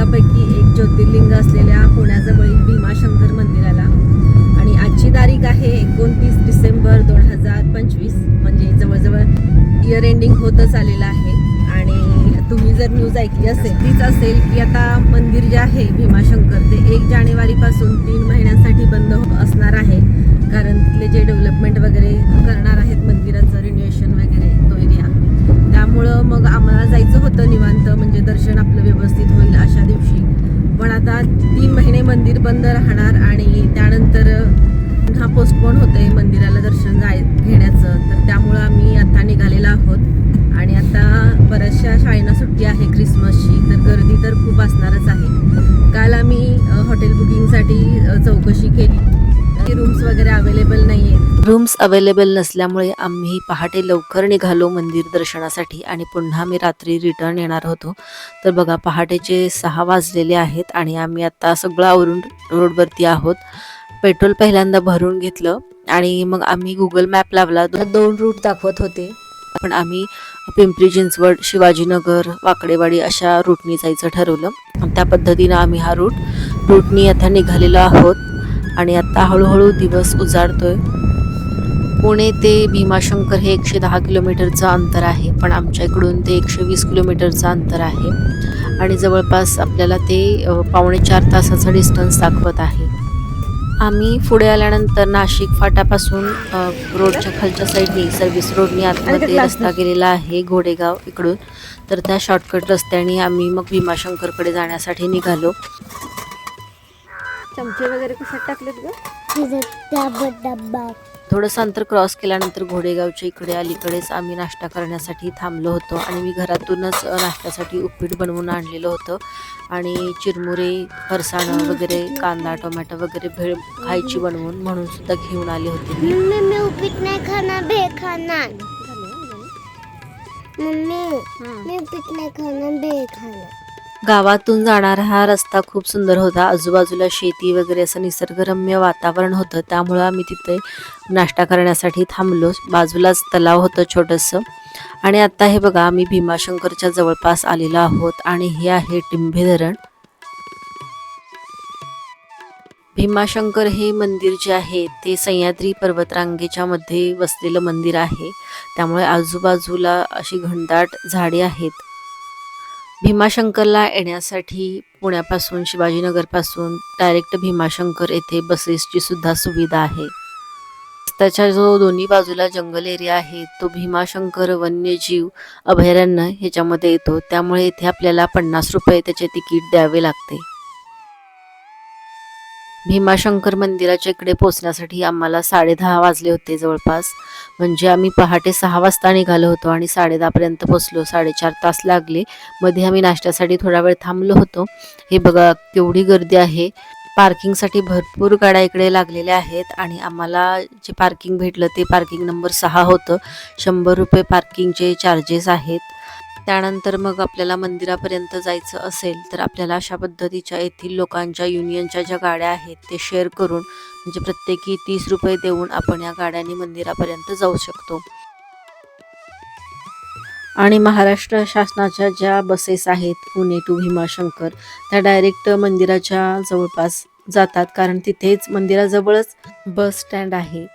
ज्योतिर्लिंगापैकी एक ज्योतिर्लिंग असलेल्या पुण्याजवळील भीमाशंकर मंदिराला. आणि आजची तारीख आहे एकोणतीस डिसेंबर दोन हजार पंचवीस. म्हणजे जवळजवळ इयर एंडिंग होतच आलेलं आहे. आणि तुम्ही जर न्यूज ऐकली असेल तीच असेल की आता मंदिर जे आहे भीमाशंकर ते एक जानेवारीपासून तीन निवांत म्हणजे दर्शन आपलं व्यवस्थित होईल अशा दिवशी. पण आता तीन महिने मंदिर बंद राहणार आणि त्यानंतर पुन्हा पोस्टपोन होते मंदिराला दर्शन जाय घेण्याचं. तर त्यामुळं आम्ही आता निघालेला आहोत. आणि आता बऱ्याचशा शाळेंना सुट्टी आहे क्रिसमसची तर गर्दी तर खूप असणारच आहे. काल आम्ही हॉटेल बुकिंगसाठी चौकशी केली. रूम्स वगैरे अवेलेबल नाही आहेत रूम्स अवेलेबल नसल्यामुळे आम्ही पहाटे लवकर निघालो मंदिर दर्शनासाठी आणि पुन्हा मी रात्री रिटर्न येणार होतो. तर बघा पहाटेचे सहा वाजलेले आहेत आणि आम्ही आता सगळं आवरून रोडवरती आहोत. पेट्रोल पहिल्यांदा भरून घेतलं आणि मग आम्ही गुगल मॅप लावला. दोन रूट दाखवत होते. पण आम्ही पिंपरी चिंचवड शिवाजीनगर वाकडेवाडी अशा रूटनी जायचं ठरवलं. त्या पद्धतीनं आम्ही हा रूट रूटनी आता निघालेलो आहोत. आणि आता हळूहळू दिवस उजाडतोय. पुणे ते भीमाशंकर हे एकशे दहा किलोमीटरचं अंतर आहे पण आमच्या इकडून ते एकशे वीस किलोमीटरचं अंतर आहे. आणि जवळपास आपल्याला ते पावणे चार तासाचा डिस्टन्स दाखवत आहे. आम्ही पुढे आल्यानंतर नाशिक फाटापासून रोडच्या खालच्या साईडनी सर्व्हिस रोडनी आतमध्ये रस्ता गेलेला आहे घोडेगाव इकडून. तर त्या शॉर्टकट रस्त्याने आम्ही मग भीमाशंकरकडे जाण्यासाठी निघालो. चमचे वगैरे कशात टाकलेत ग? थोडंसं अंतर क्रॉस केल्यानंतर घोडेगावच्या इकडे अलीकडेच आम्ही नाश्ता करण्यासाठी थांबलो होतो आणि मी घरातूनच नाश्त्यासाठी उपीट बनवून आणलेलं होतं. आणि चिरमुरे फरसाणं वगैरे कांदा टोमॅटो वगैरे भेळ खायची बनवून म्हणून सुद्धा घेऊन आले होते मी. मम्मी मी उपीट नाही खाणार बे खाणार. मम्मी मी उपीट नाही खाणार बे खाणार. गावातून जाणारा हा रस्ता खूप सुंदर होता. आजूबाजूला शेती वगैरे असं निसर्गरम्य वातावरण होतं. त्यामुळं आम्ही तिथे नाश्ता करण्यासाठी थांबलो. बाजूलाच तलाव होतं छोटंसं. आणि आत्ता हे बघा आम्ही भीमाशंकरच्या जवळपास आलेलो आहोत. आणि हे आहे टिंभे धरण. भीमाशंकर हे मंदिर जे आहे ते सह्याद्री पर्वतरांगेच्या मध्ये वसलेलं मंदिर आहे. त्यामुळे आजूबाजूला अशी घनदाट झाडे आहेत. भीमाशंकरला येण्यासाठी पुण्यापासून शिवाजीनगरपासून डायरेक्ट भीमाशंकर येथे बसेसची सुद्धा सुविधा आहे. त्याच्या जो दोन्ही बाजूला जंगल एरिया आहे तो भीमाशंकर वन्यजीव अभयारण्य ह्याच्यामध्ये येतो. त्यामुळे इथे आपल्याला पन्नास रुपये त्याचे तिकीट द्यावे लागते. भीमाशंकर मंदिराच्या इकडे पोचण्यासाठी आम्हाला साडेदहा वाजले होते जवळपास. म्हणजे आम्ही पहाटे सहा वाजता निघालो होतो आणि साडेदहापर्यंत पोचलो साडेचार तास लागले. मध्ये आम्ही नाश्त्यासाठी थोडा वेळ थांबलो होतो. हे बघा केवढी गर्दी आहे. पार्किंगसाठी भरपूर गाड्या इकडे लागलेल्या आहेत आणि आम्हाला जे पार्किंग भेटलं ते पार्किंग नंबर सहा होतं. शंभर रुपये पार्किंगचे चार्जेस आहेत. त्यानंतर मग आपल्याला मंदिरापर्यंत जायचं असेल तर आपल्याला अशा पद्धतीच्या येथील लोकांच्या युनियनच्या ज्या गाड्या आहेत ते शेअर करून म्हणजे प्रत्येकी तीस रुपये देऊन आपण या गाड्यांनी मंदिरापर्यंत जाऊ शकतो. आणि महाराष्ट्र शासनाच्या ज्या बसेस आहेत पुणे टू भीमाशंकर त्या डायरेक्ट मंदिराच्या जवळपास जातात. कारण तिथेच मंदिराजवळच बस स्टँड आहे.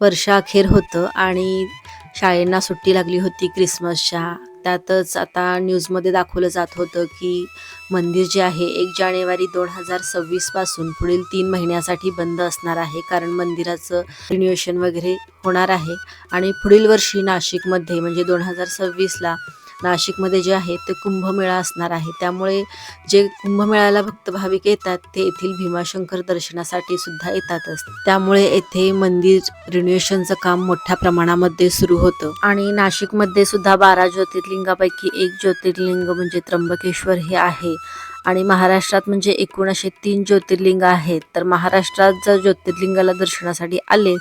वर्षाअखेर होतं आणि शाळेंना सुट्टी लागली होती क्रिसमसच्या त्यातच आता न्यूजमध्ये दाखवलं जात होतं की मंदिर जे आहे एक जानेवारी दोन हजार सव्वीसपासून पुढील तीन महिन्यासाठी बंद असणार आहे. कारण मंदिराचं रिन्युएशन वगैरे होणार आहे. आणि पुढील वर्षी नाशिकमध्ये म्हणजे दोन हजार सव्वीसला नाशिकमध्ये जे आहे ते कुंभमेळा असणार आहे. त्यामुळे जे कुंभमेळ्याला भक्त भाविक येतात ते येथील भीमाशंकर दर्शनासाठी सुद्धा येतातच. त्यामुळे येथे मंदिर रिन्युएशनचं काम मोठ्या प्रमाणामध्ये सुरू होतं. आणि नाशिकमध्ये सुद्धा बारा ज्योतिर्लिंगापैकी एक ज्योतिर्लिंग म्हणजे त्र्यंबकेश्वर हे आहे. आणि महाराष्ट्रात म्हणजे एकूण असे तीन ज्योतिर्लिंग आहेत. तर महाराष्ट्रात जर ज्योतिर्लिंगाला दर्शनासाठी आले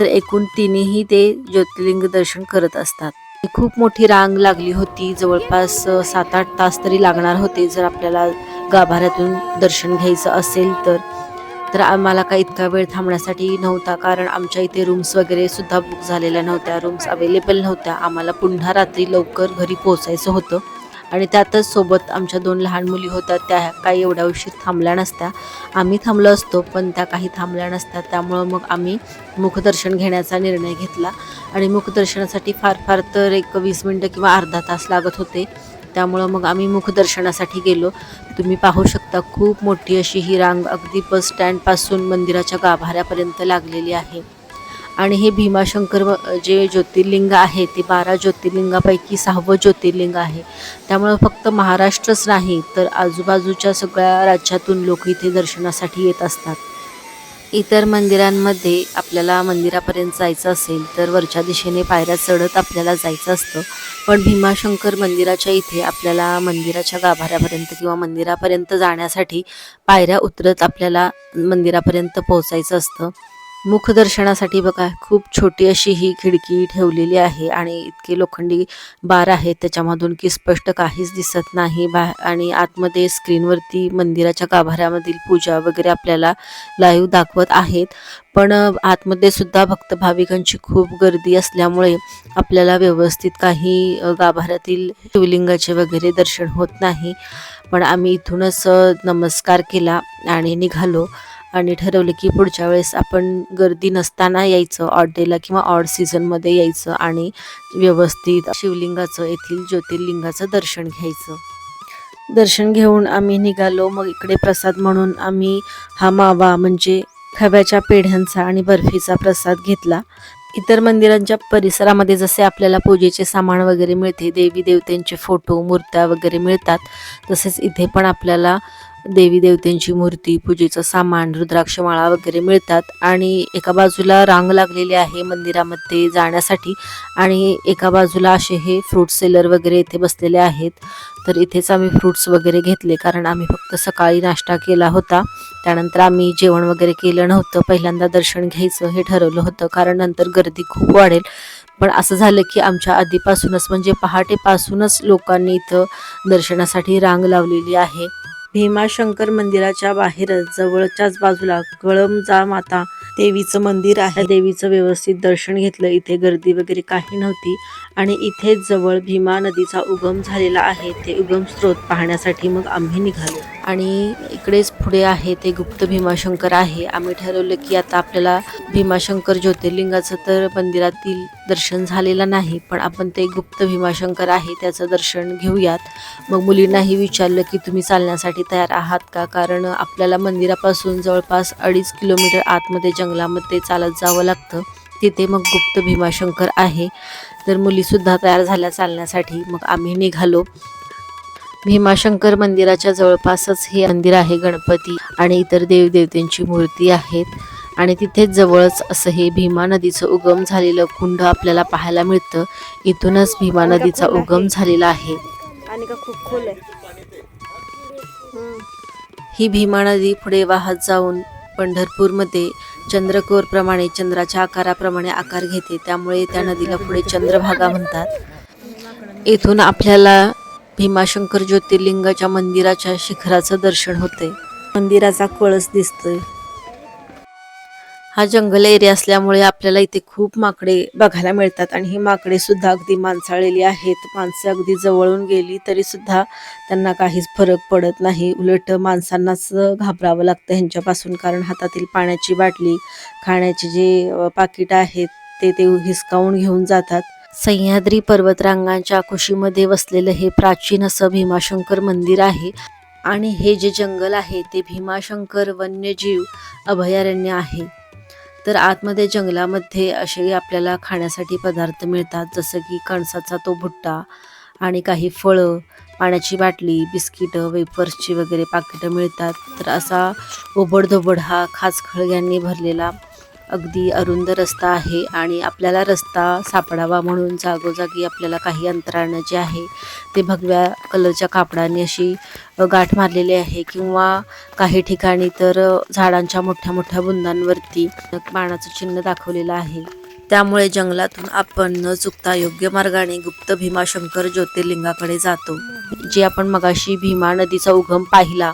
तर एकूण तिन्ही ते ज्योतिर्लिंग दर्शन करत असतात. खूप मोठी रांग लागली होती. जवळपास सात आठ तास तरी लागणार होते जर आपल्याला गाभाऱ्यातून दर्शन घ्यायचं असेल तर. तर आम्हाला काही इतका वेळ थांबण्यासाठी नव्हता कारण आमच्या इथे रूम्स वगैरे सुद्धा बुक झालेल्या नव्हत्या रूम्स अवेलेबल नव्हत्या. आम्हाला पुन्हा रात्री लवकर घरी पोहोचायचं होतं. आणि त्यातच सोबत आमच्या दोन लहान मुली होत्या त्या काही एवढ्या उशीर थांबल्या नसत्या. आम्ही थांबलो असतो पण त्या काही थांबल्या नसत्या. त्यामुळं मग आम्ही मुखदर्शन घेण्याचा निर्णय घेतला. आणि मुखदर्शनासाठी फार फार तर एक वीस मिनटं किंवा अर्धा तास लागत होते. त्यामुळं मग आम्ही मुखदर्शनासाठी गेलो. तुम्ही पाहू शकता खूप मोठी अशी ही रांग अगदी बस स्टँडपासून मंदिराच्या गाभाऱ्यापर्यंत लागलेली आहे. आणि हे भीमाशंकर व- जे ज्योतिर्लिंग आहे ते बारा ज्योतिर्लिंगापैकी सहावं ज्योतिर्लिंग आहे. त्यामुळं फक्त महाराष्ट्रच नाही तर आजूबाजूच्या सगळ्या राज्यातून लोक इथे दर्शनासाठी येत असतात. इतर मंदिरांमध्ये आपल्याला मंदिरापर्यंत जायचं असेल तर वरच्या दिशेने पायऱ्या चढत आपल्याला जायचं असतं. पण भीमाशंकर मंदिराच्या इथे आपल्याला मंदिराच्या गाभाऱ्यापर्यंत किंवा मंदिरापर्यंत जाण्यासाठी पायऱ्या उतरत आपल्याला मंदिरापर्यंत पोहोचायचं असतं. मुखदर्शनासाठी बघा खूप छोटी अशी ही खिडकी ठेवलेली आहे आणि इतके लोखंडी बार आहेत त्याच्यामधून की स्पष्ट काहीच दिसत नाही. बा आणि आतमध्ये स्क्रीनवरती मंदिराच्या गाभाऱ्यामधील पूजा वगैरे आपल्याला लाईव्ह दाखवत आहेत. पण आतमध्ये सुद्धा भक्त भाविकांची खूप गर्दी असल्यामुळे आपल्याला व्यवस्थित काही गाभाऱ्यातील शिवलिंगाचे वगैरे दर्शन होत नाही. पण आम्ही इथूनच नमस्कार केला आणि निघालो. आणि ठरवलं की पुढच्या वेळेस आपण गर्दी नसताना यायचं ऑड डेला किंवा ऑड सीझनमध्ये यायचं आणि व्यवस्थित शिवलिंगाचं येथील ज्योतिर्लिंगाचं दर्शन घ्यायचं. दर्शन घेऊन आम्ही निघालो. मग इकडे प्रसाद म्हणून आम्ही हा मावा म्हणजे खव्याच्या पेढ्यांचा आणि बर्फीचा प्रसाद घेतला. इतर मंदिरांच्या परिसरामध्ये जसे आपल्याला पूजेचे सामान वगैरे मिळते देवी देवतेंचे फोटो मूर्त्या वगैरे मिळतात तसेच इथे पण आपल्याला देवी देवतेंची मूर्ती पूजेचं सामान रुद्राक्षमाळा वगैरे मिळतात आणि एका बाजूला रांग लागलेली आहे मंदिरामध्ये जाण्यासाठी आणि एका बाजूला असे हे फ्रूट सेलर वगैरे इथे बसलेले आहेत. तर इथेच आम्ही फ्रूट्स वगैरे घेतले कारण आम्ही फक्त सकाळी नाश्ता केला होता. त्यानंतर आम्ही जेवण वगैरे केलं नव्हतं. पहिल्यांदा दर्शन घ्यायचं हे ठरवलं होतं कारण नंतर गर्दी खूप वाढेल. पण असं झालं की आमच्या आधीपासूनच म्हणजे पहाटेपासूनच लोकांनी इथं दर्शनासाठी रांग लावलेली आहे. भीमाशंकर मंदिराच्या बाहेरच जवळच्याच बाजूला कळमजा माता देवीचं मंदिर आहे. देवीचं व्यवस्थित दर्शन घेतलं. इथे गर्दी वगैरे काही नव्हती आणि इथेच जवळ भीमा नदीचा उगम झालेला आहे. ते उगम स्रोत पाहण्यासाठी मग आम्ही निघालो. आणि इकडेच पुढे आहे ते गुप्त भीमाशंकर आहे. आम्ही ठरवलं की आता आपल्याला भीमाशंकर ज्योतिर्लिंगाचं तर मंदिरातील दर्शन झालेलं नाही पण आपण ते गुप्त भीमाशंकर आहे त्याचं दर्शन घेऊयात. मग मुलींनाही विचारलं की तुम्ही चालण्यासाठी तयार आहात का? कारण आपल्याला मंदिरापासून जवळपास अडीच किलोमीटर आतमध्ये जंगलामध्ये चालत जावं लागतं. तिथे मग गुप्त भीमाशंकर आहे. तर मुलीसुद्धा तयार झाल्या चालण्यासाठी. मग आम्ही निघालो. भीमाशंकर मंदिराच्या जवळपासच हे मंदिर आहे गणपती आणि इतर देवदेवतेंची मूर्ती आहेत. आणि तिथेच जवळच असं हे भीमा नदीचं उगम झालेलं कुंड आपल्याला पाहायला मिळतं. इथूनच भीमा नदीचा उगम झालेला आहे. आणि का खूप खोल आहे. ही भीमा नदी पुढे वाहत जाऊन पंढरपूरमध्ये चंद्रकोरप्रमाणे चंद्राच्या आकाराप्रमाणे आकार घेते. त्यामुळे त्या नदीला पुढे चंद्रभागा म्हणतात. इथून आपल्याला भीमाशंकर ज्योतिर्लिंगाच्या मंदिराच्या शिखराचं दर्शन होते मंदिराचा कळस दिसतोय. हा जंगल एरिया असल्यामुळे आपल्याला इथे खूप माकडे बघायला मिळतात आणि ही माकडे सुद्धा अगदी माणसाळलेली आहेत. माणसे अगदी जवळून गेली तरी सुद्धा त्यांना काहीच फरक पडत नाही. उलट माणसांनाच घाबरावं लागतं ह्यांच्यापासून कारण हातातील पाण्याची बाटली खाण्याचे जे अ, पाकिट आहेत ते ते हिसकावून घेऊन जातात. सह्याद्री पर्वतरांगांच्या कुशीमध्ये वसलेलं हे प्राचीन असं भीमाशंकर मंदिर आहे. आणि हे जे जंगल आहे ते भीमाशंकर वन्यजीव अभयारण्य आहे. तर आतमध्ये जंगलामध्ये असे आपल्याला खाण्यासाठी पदार्थ मिळतात जसं की कणसाचा तो भुट्टा आणि काही फळं पाण्याची बाटली बिस्किटं वेफर्सची वगैरे पाकिटं मिळतात. तर असा ओबडधोबड हा खाचखळग्यांनी भरलेला अगदी अरुंद रस्ता आहे आणि आपल्याला रस्ता सापडावा म्हणून जागोजागी आपल्याला काही अंतरानं जे आहे ते भगव्या कलरच्या कापडाने अशी गाठ मारलेली आहे किंवा काही ठिकाणी तर झाडांच्या मोठ्या मोठ्या बुंदांवरती बाणाचं चिन्ह दाखवलेलं आहे. त्यामुळे जंगलातून आपण न चुकता योग्य मार्गाने गुप्त भीमाशंकर ज्योतिर्लिंगाकडे जातो. जे आपण मगाशी भीमा नदीचा उगम पाहिला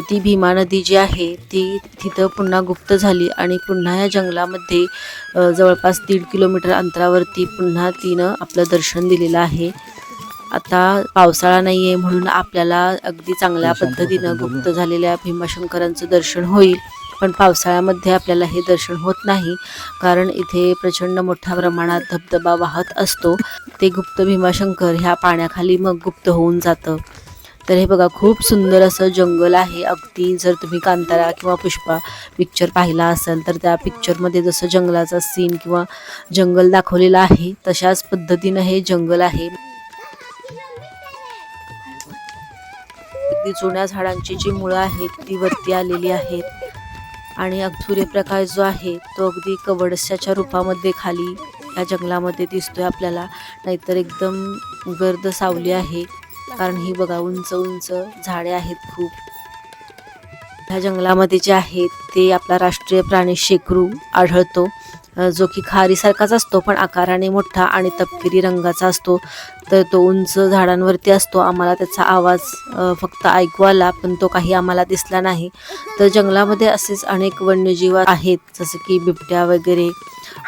ती भीमा नदी जी आहे ती तिथं पुन्हा गुप्त झाली आणि पुन्हा या जंगलामध्ये जवळपास दीड किलोमीटर अंतरावरती पुन्हा तिनं आपलं दर्शन दिलेलं आहे. आता पावसाळा नाही आहे म्हणून आपल्याला अगदी चांगल्या पद्धतीनं गुप्त झालेल्या भीमाशंकरांचं दर्शन होईल पण पावसाळ्यामध्ये आपल्याला हे दर्शन होत नाही कारण इथे प्रचंड मोठ्या प्रमाणात धबधबा वाहत असतो. ते गुप्त भीमाशंकर ह्या पाण्याखाली मग गुप्त होऊन जातं. तर हे बघा खूप सुंदर असं जंगल आहे. अगदी जर तुम्ही कांतारा किंवा पुष्पा पिक्चर पाहिला असेल तर त्या पिक्चरमध्ये जसं जंगलाचा सीन किंवा जंगल दाखवलेलं आहे तशाच पद्धतीनं हे जंगल आहे. अगदी जुन्या झाडांची जी मुळं आहेत ती वरती आलेली आहेत. आणि अग- सूर्यप्रकाश जो आहे तो अगदी कवडस्याच्या रूपामध्ये खाली या जंगलामध्ये दिसतोय आपल्याला. नाहीतर एकदम गर्द सावली आहे. कारण ही बघा उंच उंच झाडे आहेत खूप. ह्या जंगलामध्ये जे आहेत ते आपला राष्ट्रीय प्राणी शेकरू आढळतो. जो की खारीसारखाच असतो पण आकाराने मोठा आणि तपकिरी रंगाचा असतो. तर तो उंच झाडांवरती असतो. आम्हाला त्याचा आवाज फक्त ऐकू आला पण तो काही आम्हाला दिसला नाही. तर जंगलामध्ये असेच अनेक वन्यजीव आहेत जसं की बिबट्या वगैरे.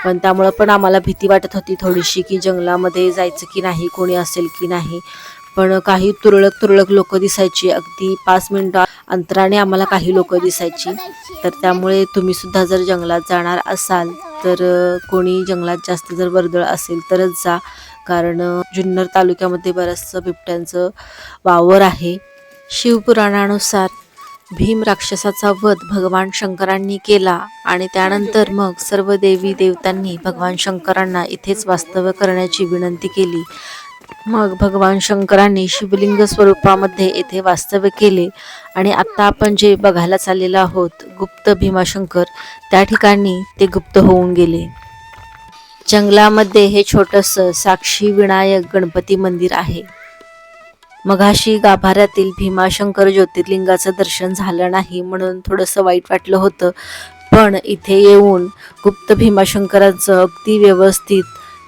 पण त्यामुळं पण आम्हाला भीती वाटत होती थोडीशी की जंगलामध्ये जायचं की नाही कोणी असेल की नाही. पण काही तुरळक तुरळक लोक दिसायची. अगदी पाच मिनिटं अंतराने आम्हाला काही लोक दिसायची. तर त्यामुळे तुम्ही सुद्धा जर जंगलात जाणार असाल तर कोणी जंगलात जास्त जर वर्दळ असेल तरच जा. कारण जुन्नर तालुक्यामध्ये बरंचसं बिबट्यांचं वावर आहे. शिवपुराणानुसार भीम राक्षसाचा वध भगवान शंकरांनी केला आणि त्यानंतर मग सर्व देवी देवतांनी भगवान शंकरांना इथेच वास्तव्य करण्याची विनंती केली. मग भगवान शंकरांनी शिवलिंग स्वरूपामध्ये येथे वास्तव्य केले आणि आत्ता आपण जे बघायला चाललेलो आहोत गुप्त भीमाशंकर त्या ठिकाणी ते गुप्त होऊन गेले. जंगलामध्ये हे छोटंसं साक्षी विनायक गणपती मंदिर आहे. मघाशी गाभाऱ्यातील भीमाशंकर ज्योतिर्लिंगाचं दर्शन झालं नाही म्हणून थोडंसं वाईट वाटलं होतं पण इथे येऊन गुप्त भीमाशंकराचं अगदी व्यवस्थित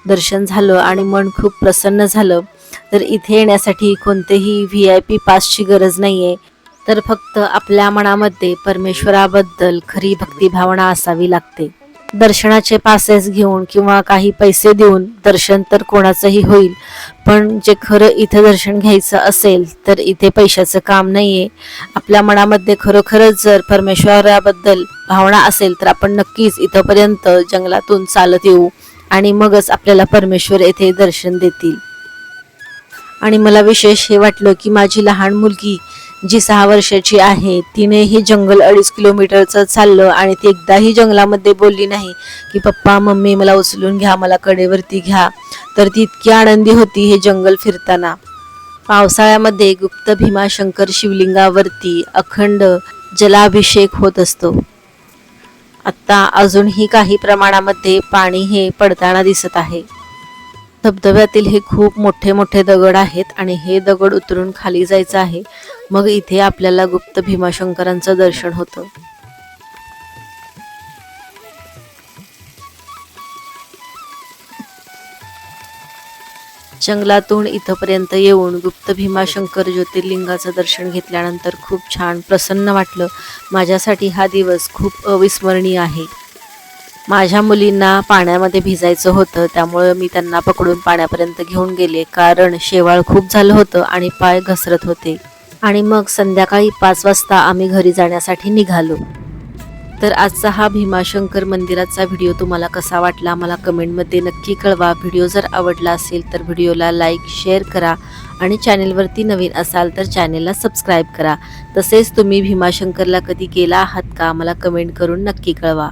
दर्शन झालं आणि मन खूप प्रसन्न झालं तर इथे येण्यासाठी कोणतेही व्ही आय पी पासची गरज नाही आहे तर फक्त आपल्या मनामध्ये परमेश्वराबद्दल खरी भक्तिभावना असावी लागते. दर्शनाचे पासेस घेऊन किंवा काही पैसे देऊन दर्शन तर कोणाचंही होईल पण जे खरं इथं दर्शन घ्यायचं असेल तर इथे पैशाचं काम नाही आहे आपल्या मनामध्ये खरोखरच जर परमेश्वराबद्दल भावना असेल तर आपण नक्कीच इथंपर्यंत जंगलातून चालत येऊ. आणि मगच आपल्याला परमेश्वर येथे दर्शन देतील. आणि मला विशेष हे वाटलं की माझी लहान मुलगी जी सहा वर्षाची आहे तिने हे जंगल अडीच किलोमीटरचं चाललं आणि ती एकदाही जंगलामध्ये बोलली नाही की पप्पा मम्मी मला उचलून घ्या मला कडेवरती घ्या. तर ती इतकी आनंदी होती हे जंगल फिरताना. पावसाळ्यामध्ये गुप्त भीमाशंकर शिवलिंगावरती अखंड जलाभिषेक होत असतो. आत्ता अजूनही काही प्रमाणामध्ये पाणी हे पडताना दिसत आहे. धबधब्यातील हे खूप मोठे मोठे दगड आहेत आणि हे दगड उतरून खाली जायचं आहे. मग इथे आपल्याला गुप्त भीमाशंकरांचं दर्शन होतं. जंगलातून इथंपर्यंत येऊन गुप्त भीमाशंकर ज्योतिर्लिंगाचं दर्शन घेतल्यानंतर खूप छान प्रसन्न वाटलं. माझ्यासाठी हा दिवस खूप अविस्मरणीय आहे. माझ्या मुलींना पाण्यामध्ये भिजायचं होतं त्यामुळं मी त्यांना पकडून पाण्यापर्यंत घेऊन गेले. कारण शेवाळ खूप झालं होतं आणि पाय घसरत होते. आणि मग संध्याकाळी पाच वाजता आम्ही घरी जाण्यासाठी निघालो. तर आजचा हा भीमाशंकर मंदिराचा व्हिडिओ तुम्हाला कसा वाटला? मला कमेंटमध्ये नक्की कळवा. व्हिडिओ जर आवडला असेल तर व्हिडिओला लाईक शेअर करा आणि चॅनेलवरती नवीन असाल तर चॅनेलला सबस्क्राईब करा. तसेच तुम्ही भीमाशंकरला कधी गेला आहात का? मला कमेंट करून नक्की कळवा.